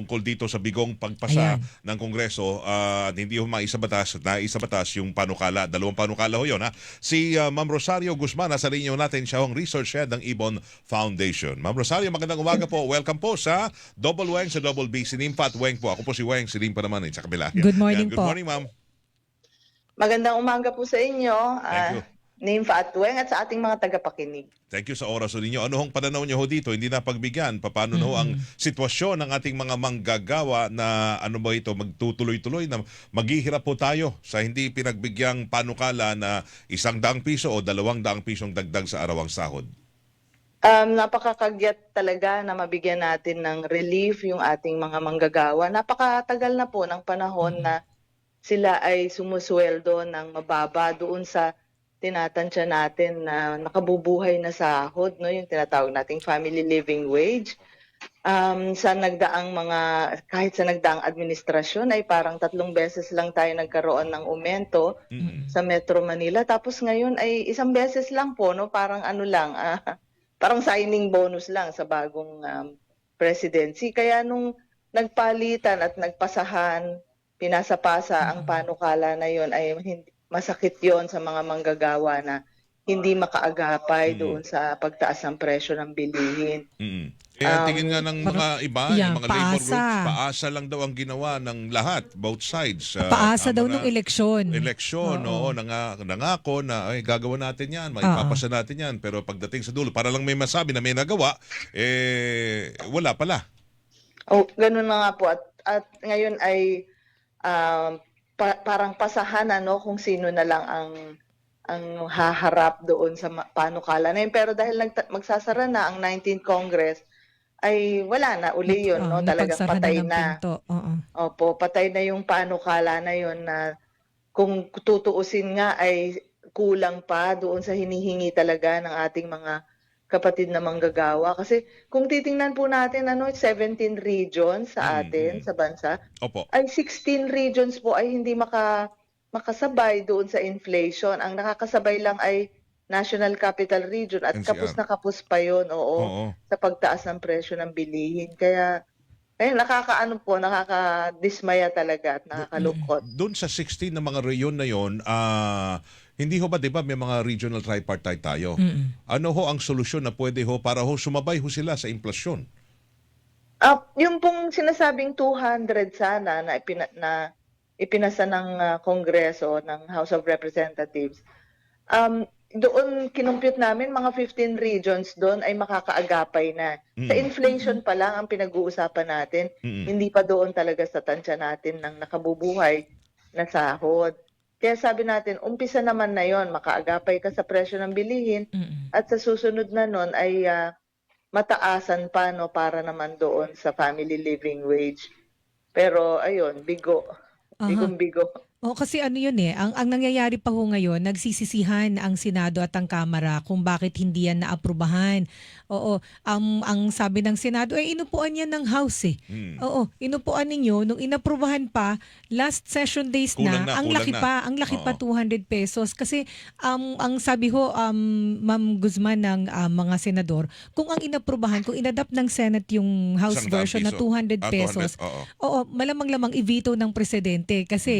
tungkol dito sa bigong pagpasa Ayan. ng Kongreso at hindi ho maisabatas na isabatas yung panukala. Dalawang panukala ho yun ha. Si uh, Ma'am Rosario Guzman, nasa linyo natin siya ang research head ng Ibon Foundation. Ma'am Rosario, magandang umaga po. Welcome po sa Double Weng sa Double B. Si Nimpa at Weng po. Ako po si Weng, si Nimpa naman eh, sa kabila. Good morning Good po. morning, ma'am. Magandang umaga po sa inyo, Thank you. Uh, Nympha at Weng at sa ating mga tagapakinig. Thank you sa oras ninyo. Ano hong pananaw niyo ho dito? Hindi na pagbigyan. Paano na ho ang sitwasyon ng ating mga manggagawa na ano ba ito, magtutuloy-tuloy na maghihirap po tayo sa hindi pinagbigyan panukala na isang daang piso o dalawang daang pisong dagdag sa arawang sahod? Um, napakakagyat talaga na mabigyan natin ng relief yung ating mga manggagawa. Napakatagal na po ng panahon na sila ay sumusweldo ng mababa doon sa tinatansya natin na nakabubuhay na sahod, no? yung tinatawag nating family living wage. Um, sa nagdaang mga, kahit sa nagdaang administrasyon ay parang tatlong beses lang tayo nagkaroon ng aumento Mm. sa Metro Manila. Tapos ngayon ay isang beses lang po, no? Parang ano lang, ah, parang signing bonus lang sa bagong um, presidency. Kaya nung nagpalitan at nagpasahan, pinasapasa ang panukala na yon ay hindi, masakit yon sa mga manggagawa na hindi makaagapay Mm. doon sa pagtaas ng presyo ng bilihin. Mm. Kaya Um, tingin nga ng mga iba, Yeah, yung mga labor paasa. groups, paasa lang daw ang ginawa ng lahat, both sides. Ah, Paasa daw na. ng eleksyon. eleksyon, oo, nanga, nangako na ay gagawin natin 'yan, maipapasa natin 'yan, pero pagdating sa dulo para lang may masabi na may nagawa, eh wala pala. Oh, ganun na nga po. At, at ngayon ay um, pa- parang pasahan ano kung sino na lang ang ang haharap doon sa panukala na yun. Pero dahil nagta- magsasara na ang 19th Congress, ay wala na uli yun, Oo, no? Talagang patay na. pinto. Oo. Opo, patay na yung panukala na yun na kung tutuusin nga ay kulang pa doon sa hinihingi talaga ng ating mga kapatid na manggagawa. Kasi kung titingnan po natin, ano, 17 regions sa Mm, atin, mm. sa bansa, Opo. ay 16 regions po ay hindi maka, makasabay doon sa inflation. Ang nakakasabay lang ay National Capital Region at NCR. kapos na kapos pa yun, oo, Oo. sa pagtaas ng presyo ng bilihin. Kaya, ayun, nakakaano po, nakakadismaya talaga at nakakalungkot. Doon sa 16 na mga reyon na 'yon, ah hindi ho ba 'di ba may mga regional tripartite tayo? Mm-mm. Ano ho ang solusyon na pwede ho para ho sumabay ho sila sa inflasyon? Ah, yung pong sinasabing 200 sana na, ipina, na ipinasa ng ah, Kongreso, ng House of Representatives, um, doon kinumpute namin mga 15 regions doon ay makakaagapay na. Sa Mm. inflation pa lang ang pinag-uusapan natin, Mm-mm. hindi pa doon talaga sa tansya natin ng nakabubuhay na sahod. Kaya sabi natin, umpisa naman na yon, makaagapay ka sa presyo ng bilihin Mm-mm. at sa susunod na nun ay ah, mataasan pa no para naman doon sa family living wage. Pero ayun, bigo. Aha. Bigong bigo. O kasi ano yun eh, ang, ang nangyayari pa ho ngayon, nagsisisihan ang Senado at ang Kamara kung bakit hindi yan naaprubahan. Oo, ang, ang sabi ng Senado, eh inupuan yan ng House eh. Mm. Oo, inupuan ninyo, nung inaprubahan pa, last session days Kulang na, ang laki na. pa, ang laki pa Oo. 200 pesos. Kasi um, ang sabi ho, um, Ma'am Guzman ng ah, mga senador, kung ang inaprubahan, kung inadapt ng Senate yung House Isang version na piso. 200 Ah, 200, pesos, oo. Oo, malamang-lamang i-veto ng presidente kasi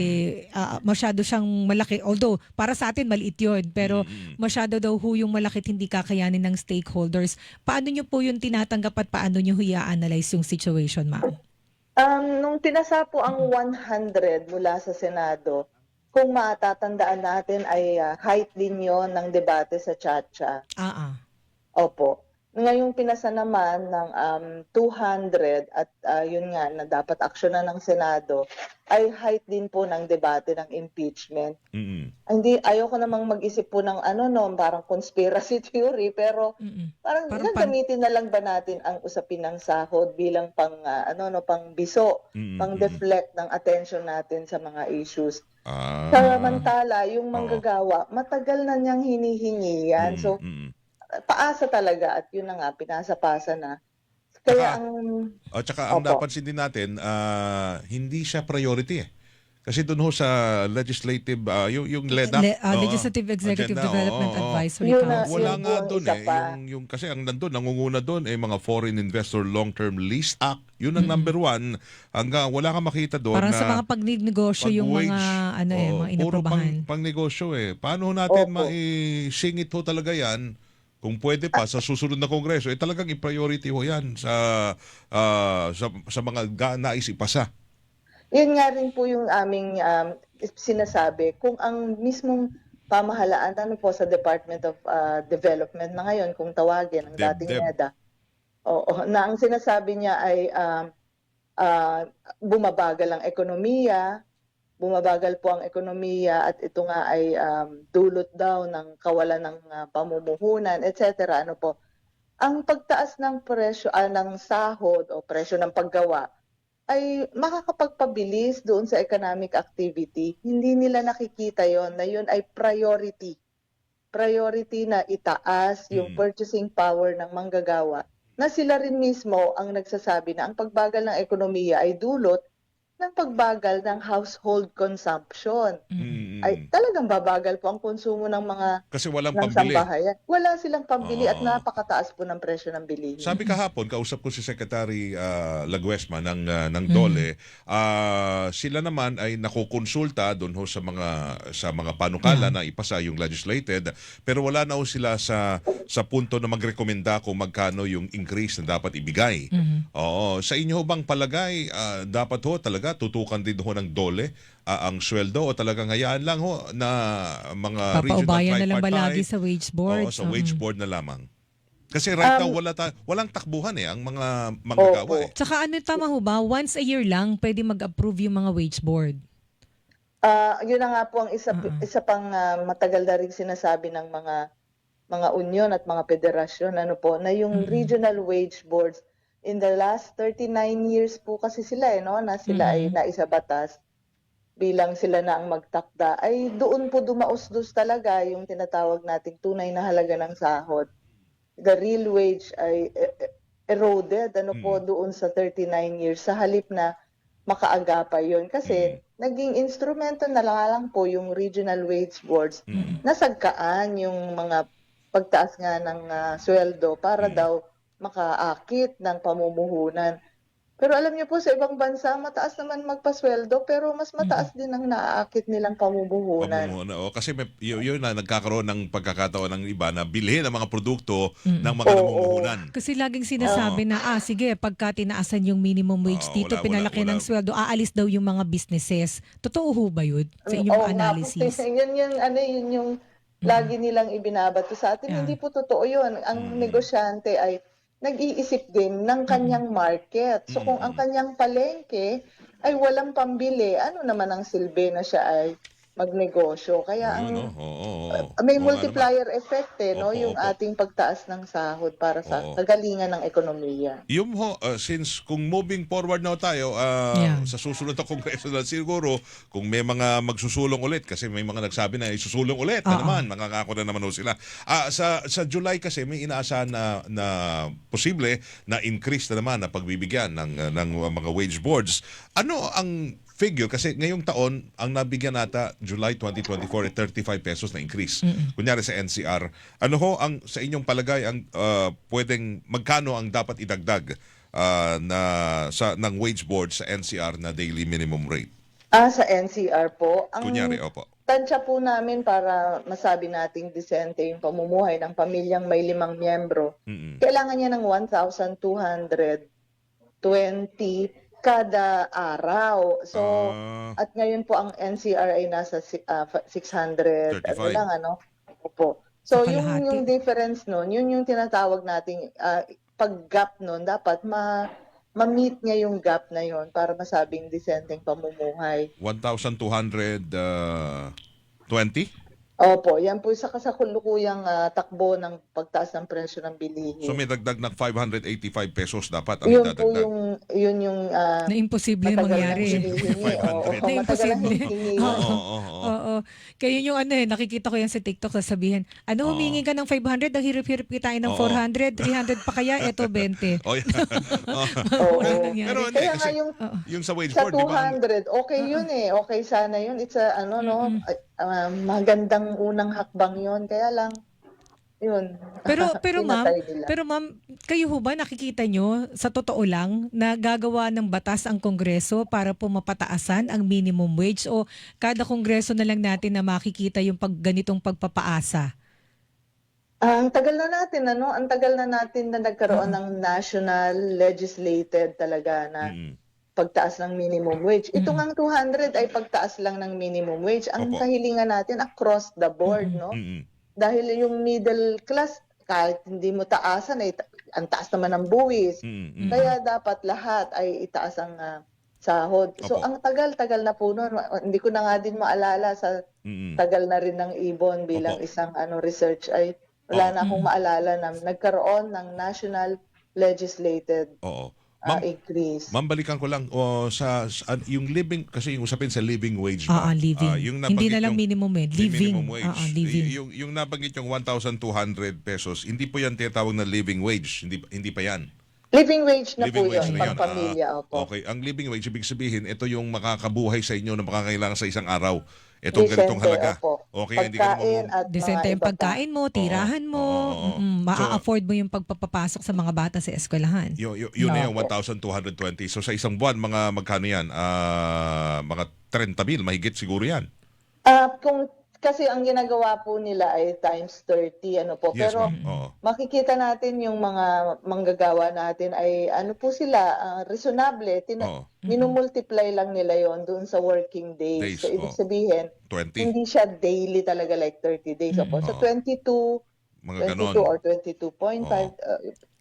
ah, masyado siyang malaki. Although, para sa atin maliit yun, pero Mm-mm. masyado daw ho yung malaki at hindi kakayanin ng stakeholders. Paano nyo po yung tinatanggap at paano nyo i-analyze yung situation, ma'am? Um, nung tinasa po ang 100 mula sa Senado, kung matatandaan natin ay ah, height din yon ng debate sa Chacha. Ah, ah. Opo. Ngayong pinasa naman ng um, 200 at ah, yun nga na dapat aksyonan ng Senado ay height din po ng debate ng impeachment. Mm-mm. Hindi, ayoko namang mag-isip po ng ano no, parang conspiracy theory, pero Mm-mm. parang, Parang gagamitin na lang ba natin ang usapin ng sahod bilang pang ah, ano no, pang biso, Mm-mm. pang deflect ng attention natin sa mga issues. Ah. Samantala, yung manggagawa, matagal na niyang hinihingi yan. Mm, So. Paasa talaga at yun na nga, pinasa-pasa na. Kaya ang At saka ang Opo. napansin din natin, ah, hindi siya priority eh. Kasi doon ho sa legislative, ah, yung, yung LEDA. Le- ah, oo, Legislative Executive agenda, Development oo, oo. Advisory Yun na- Council. Wala Yun nga po doon isa eh. pa. Yung, yung, kasi ang nandun, nangunguna doon eh mga Foreign Investor Long-Term Lease Act. Yun ang number one. Hanggang wala kang makita doon Parang na sa mga pagnegosyo yung mga ano eh, Oo, mga Puro pang, inaprobahan. pang negosyo eh. Paano ho natin Opo. maisingit ho talaga yan? Kung pwede pa sa susunod na kongreso, eh talagang i-priority ho yan sa, ah, sa, sa mga ga- nais ipasa. Yun nga rin po yung aming um, sinasabi. Kung ang mismong pamahalaan, ano po sa Department of uh, Development na ngayon, kung tawagin ang dating Dep. NEDA, oo, na ang sinasabi niya ay um, ah, bumabagal ang ekonomiya, bumabagal po ang ekonomiya at ito nga ay um, dulot daw ng kawalan ng ah, pamumuhunan, etc. Ano po? Ang pagtaas ng presyo ah, ng sahod o presyo ng paggawa ay makakapagpabilis doon sa economic activity. Hindi nila nakikita yon na yun ay priority. Priority na itaas yung Mm. purchasing power ng manggagawa na sila rin mismo ang nagsasabi na ang pagbagal ng ekonomiya ay dulot ng pagbagal ng household consumption. Mm. Ay talagang babagal po ang konsumo ng mga Kasi walang ng pambili. sambahayan. Wala silang pambili at Oo. napakataas po ng presyo ng bilihin. Sabi kahapon, kausap ko si Secretary uh, Laguesma ng, ah, ng Mm. DOLE, ah, sila naman ay nakukonsulta doon ho sa mga sa mga panukala na ipasa yung legislated, pero wala na ho sila sa sa punto na magrekomenda kung magkano yung increase na dapat ibigay. Mhm. Oo, sa inyo ho bang palagay ah, dapat ho talaga tutukan din ho ng DOLE ah, ang sweldo o talagang hayaan lang ho na mga regional Papaubayan na lang ba lagi sa wage board? Oo, sa wage board na lamang. Kasi right now Um, wala ta- walang takbuhan eh ang mga manggagawa Opo. eh. Tsaka ano tama ho ba, once a year lang pwede mag-approve yung mga wage board. Ah, yun na nga po ang isa Mm-mm. isa pang ah, matagal na rin sinasabi ng mga mga union at mga federasyon ano po na yung Mm-mm. regional wage boards in the last 39 years po kasi sila eh no na sila ay Mm-mm. naisabatas bilang sila na ang magtakda ay doon po dumausdos talaga yung tinatawag nating tunay na halaga ng sahod. The real wage ay e- e- eroded ano po Mm. doon sa 39 years sa halip na makaagapay yun kasi naging instrumento na lang, po yung regional wage boards Mm. nasagkaan yung mga pagtaas nga ng ah, sweldo para Mm. daw makaakit ng pamumuhunan. Pero alam niyo po sa ibang bansa mataas naman magpasweldo pero mas mataas din ang naaakit nilang pamumuhunan. Pamumuno, oo. kasi may, yun, yun na nagkakaroon ng pagkakataon ng iba na bilhin ang mga produkto Mm. ng mga Oo. namumuhunan. Kasi laging sinasabi na, ah sige, pagka tinaasan yung minimum wage Oo, dito, wala, pinalaki wala, ng sweldo, aalis daw yung mga businesses. Totoo ho ba yun sa inyong Oo nga po, analysis? yun yung ano yun yung lagi nilang ibinabato sa atin. Yeah. Hindi po totoo yun. Ang Mm. negosyante ay nag-iisip din ng kanyang market. So kung ang Mm. kanyang palengke ay walang pambili, ano naman ang silbi na siya ay magnegosyo. Kaya ang Ayun, oo, oo, oo. Uh, may Oo nga multiplier effect eh, no? Opo, yung opo. ating pagtaas ng sahod para sa Oo. kagalingan ng ekonomiya. Yung ho, uh, since kung moving forward na tayo uh, Yeah. sa susunod na kongreso na siguro, kung may mga magsusulong ulit, kasi may mga nagsabi na isusulong ulit na Oo. naman, makakako na naman sila. Ah, sa, sa July kasi may inaasahan na, na posible na increase na naman na pagbibigyan ng, uh, ng mga wage boards. Ano ang figure kasi ngayong taon ang nabigyan nata July 2024 ay 35 pesos na increase. Kunyari sa NCR, ano ho ang sa inyong palagay ang uh, pwedeng magkano ang dapat idagdag uh, na sa ng wage board sa NCR na daily minimum rate? Ah, sa NCR po, ang Kunyari, opo. tansya po namin para masabi nating disente yung pamumuhay ng pamilyang may limang miyembro, Mm-mm. kailangan niya ng 1,220 kada araw. So, Ah, at ngayon po ang NCR ay nasa si- ah, fa- 600 ano 35. lang ano. Opo. So Sa yung kalahati. yung difference noon, yun yung tinatawag nating ah, pag-gap noon dapat ma ma-meet niya yung gap na yon para masabing disenteng pamumuhay. 1,220? Opo, yan po sa kasakulukuyang ah, takbo ng pagtaas ng presyo ng bilihin. So may dagdag ng 585 pesos dapat ang yun po idadagdag. yung yun yung ah, Na imposible mangyari. Oo, 500. matagal Na imposible. Oo, Oo. oo. Kaya yun yung ano eh, nakikita ko yan sa TikTok, sasabihin, ano, humingi ka ng 500, ang hirap-hirap kitain ng Oo. 400, 300 pa kaya, eto 20. Oh, yeah. Oo. Walang nangyari. Pero hindi, Kaya nga yung yung sa wage sa board, di ba? ang- 200, okay yun eh. Okay sana yun. It's a, ano, no, ah, magandang unang hakbang yun. Kaya lang, yun. Pero pero ma'am, pero ma'am, kayo ho ba nakikita nyo sa totoo lang na gagawa ng batas ang Kongreso para po mapataasan ang minimum wage o kada Kongreso na lang natin na makikita yung pag ganitong pagpapaasa? Ah, ang tagal na natin, ano? Ang tagal na natin na nagkaroon ng national legislated talaga na Mm-mm. Pagtaas ng minimum wage. Ito Mm. ngang 200 ay pagtaas lang ng minimum wage. Ang Opo. kahilingan natin across the board, no? Mm-mm. Dahil yung middle class, kahit hindi mo taasan, ay ang taas naman ng buwis. Mm-mm. Kaya dapat lahat ay itaas ang ah, sahod. So Opo. ang tagal-tagal na po noon. Hindi ko na nga din maalala sa Mm-mm. tagal na rin ng ibon bilang Opo. isang ano research ay wala Oo. na akong maalala na nagkaroon ng national legislated Oo. Ah, Ma'am, increase. ma'am, balikan ko lang oh, sa, sa- yung living kasi yung usapin sa living wage Oo, ba? living. Ah, yung Hindi na lang yung- minimum wage, Hindi living. minimum wage. Oo, living. Y- yung yung nabanggit yung 1,200 pesos, hindi po yan tinatawag na living wage, hindi hindi pa yan. Living wage na living po wage yun, na pang yun. pamilya. Ah, opo. okay, ang living wage ibig sabihin ito yung makakabuhay sa inyo na makakailangan sa isang araw. Itong Decente, ganitong halaga. opo. Okay, hindi ka Pagkain naman at Decente mga yung iba pa. pagkain mo, tirahan mo, Oo, oo. maa-afford mo yung pagpapapasok sa mga bata sa eskwelahan. Yun, yun, yun na yung Opo. 1,220. So sa isang buwan, mga magkano yan? Ah, mga 30 mil, mahigit siguro yan. Ah, kung kasi ang ginagawa po nila ay times 30 ano po. Yes, Pero makikita natin yung mga manggagawa natin ay ano po sila, ah, reasonable. Tina- Oo. Minumultiply lang nila yon doon sa working days. Days, So, ibig oo. sabihin, 20. hindi siya daily talaga like 30 days. Opo. So, Oo. 22, Mga 22 ganon. or 22.5, uh,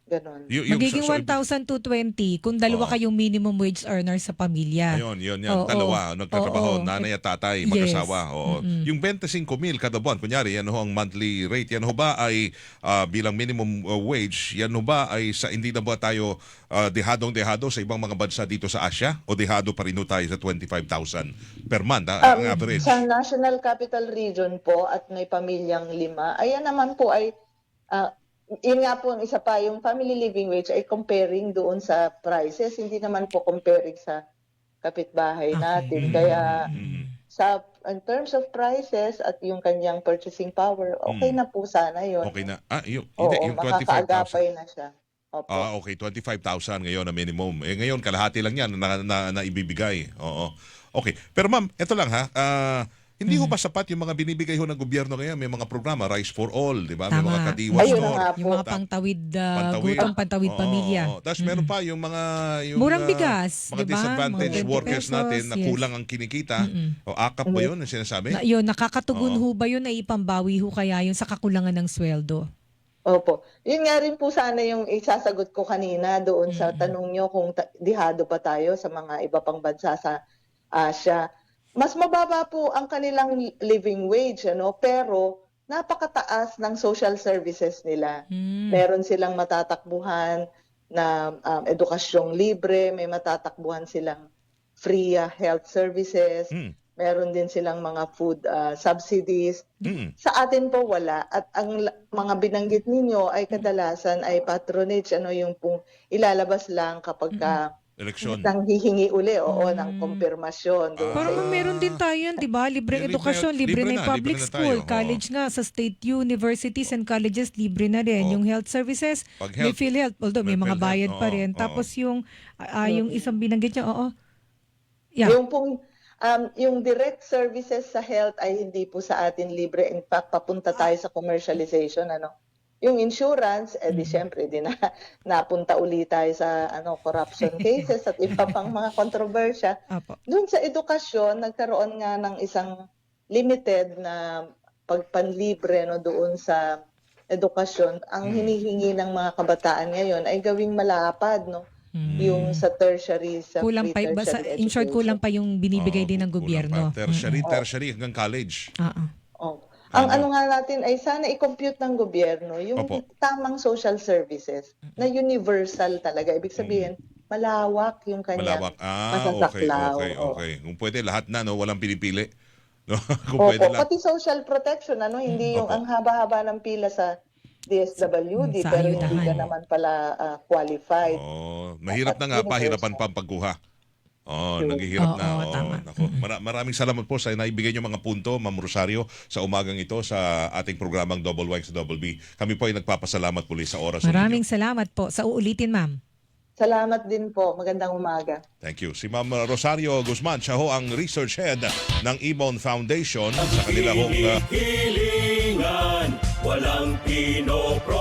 ganon. Y- yung- Magiging so- so- 1,220 kung dalawa Oo. kayong minimum wage earner sa pamilya. Ayun, yun, yan. Oo. Dalawa, nagtatrabaho, Oo. nanay at tatay, Yes. mag-asawa. Oo. Yung 25 mil kada buwan, kunyari, yan ho ang monthly rate. Yan ho ba ay ah, bilang minimum uh, wage, yan ho ba ay sa, hindi na ba tayo ah, dehadong-dehado sa ibang mga bansa dito sa Asia? O dehado pa rin ho tayo sa 25,000 per month, ha, ang Um, average? Sa National Capital Region po at may pamilyang lima, ayan naman po ay, ah, yun nga po isa pa, yung family living wage ay comparing doon sa prices, hindi naman po comparing sa kapitbahay Okay. natin. Mm. Kaya Mm. sa in terms of prices at yung kanyang purchasing power, okay Mm. na po sana yun. Okay na. Ah, yung, Oo, yung 25,000. makakaagapay na siya. Opo. Ah, okay, 25,000 ngayon na minimum. Eh ngayon kalahati lang 'yan na, na, na ibibigay. Oo. Okay. Pero ma'am, ito lang ha. Ah, hindi ho ba sapat yung mga binibigay ho ng gobyerno ngayon? May mga programa, Rice for All, di ba? May mga kadiwa Ayun store. Yung mga Ta- pantawid, uh, Pantawid. gutong pantawid Oo, pamilya. oo. Tapos meron pa yung mga yung Murang ah, bigas, mga di ba? disadvantaged Mga 20 workers pesos, natin na yes. kulang ang kinikita. Mm-mm. O akap ba 'yun ang sinasabi? Na, yun, nakakatugon Oo. ho ba yun na ipambawi ho kaya yun sa kakulangan ng sweldo? Opo. Yun nga rin po sana yung isasagot ko kanina doon sa tanong nyo kung ta- dihado pa tayo sa mga iba pang bansa sa Asia. Mas mababa po ang kanilang living wage, ano, pero napakataas ng social services nila. Hmm. Meron silang matatakbuhan na um, edukasyong libre, may matatakbuhan silang free uh, health services, Mm. meron din silang mga food uh, subsidies. Mm. Sa atin po wala at ang mga binanggit ninyo ay kadalasan ay patronage ano yung pong ilalabas lang kapag ka Eleksyon. nang hihingi uli oo Mm. ng kumpirmasyon doon Ah. Parang sa- meron din tayo yan, di ba? Libre Libre- edukasyon, libre, libre na yung na, public libre na school. tayo, oo. College nga, sa state universities and colleges, libre na rin. Oo. Yung health services, Pag may health, PhilHealth. Although may may mga bayad pa oo, rin. oo. Tapos yung, ah, yung isang binanggit niya, oo. Yeah. yung pong um, yung direct services sa health ay hindi po sa atin libre in fact papunta tayo sa commercialization ano yung insurance eh di Mm. syempre di na napunta uli tayo sa ano corruption cases at iba pang mga kontrobersya Apo. Doon sa edukasyon, nagkaroon nga ng isang limited na pagpanlibre no doon sa edukasyon. Ang Mm. hinihingi ng mga kabataan ngayon ay gawing malapad no Hmm. yung sa tertiary sa Kulang pa, basta, in short, kulang pa yung binibigay Oo, din ng gobyerno. pa. Tertiary, Mm. tertiary hanggang college. Ah, ah. Ang Ano? ano nga natin ay sana i-compute ng gobyerno yung Opo. tamang social services na universal talaga. Ibig sabihin, malawak yung kanyang Malawak. Ah, okay, masasaklaw. okay, Oo. okay. Kung pwede, lahat na, no? Walang pinipili. No? Kung Opo, pwede lang. pati social protection, ano, hindi yung Opo. ang haba-haba ng pila sa DSWD, Sa pero hindi ka naman pala ah, qualified. Oh, mahirap na nga, Universal. pahirapan pa ang pagkuha. Oh, naghihirap na. Oo, Oh, tama. nako. Mara- maraming salamat po sa naibigay niyo mga punto, Ma'am Rosario, sa umagang ito sa ating programang Double Y sa Double B. Kami po ay nagpapasalamat muli sa oras Maraming ninyo. salamat po. Sa uulitin, ma'am. Salamat din po. Magandang umaga. Thank you. Si Ma'am Rosario Guzman, siya ho ang research head ng Ibon Foundation sa kanila hong uh, Hilingan, walang pinoproblema.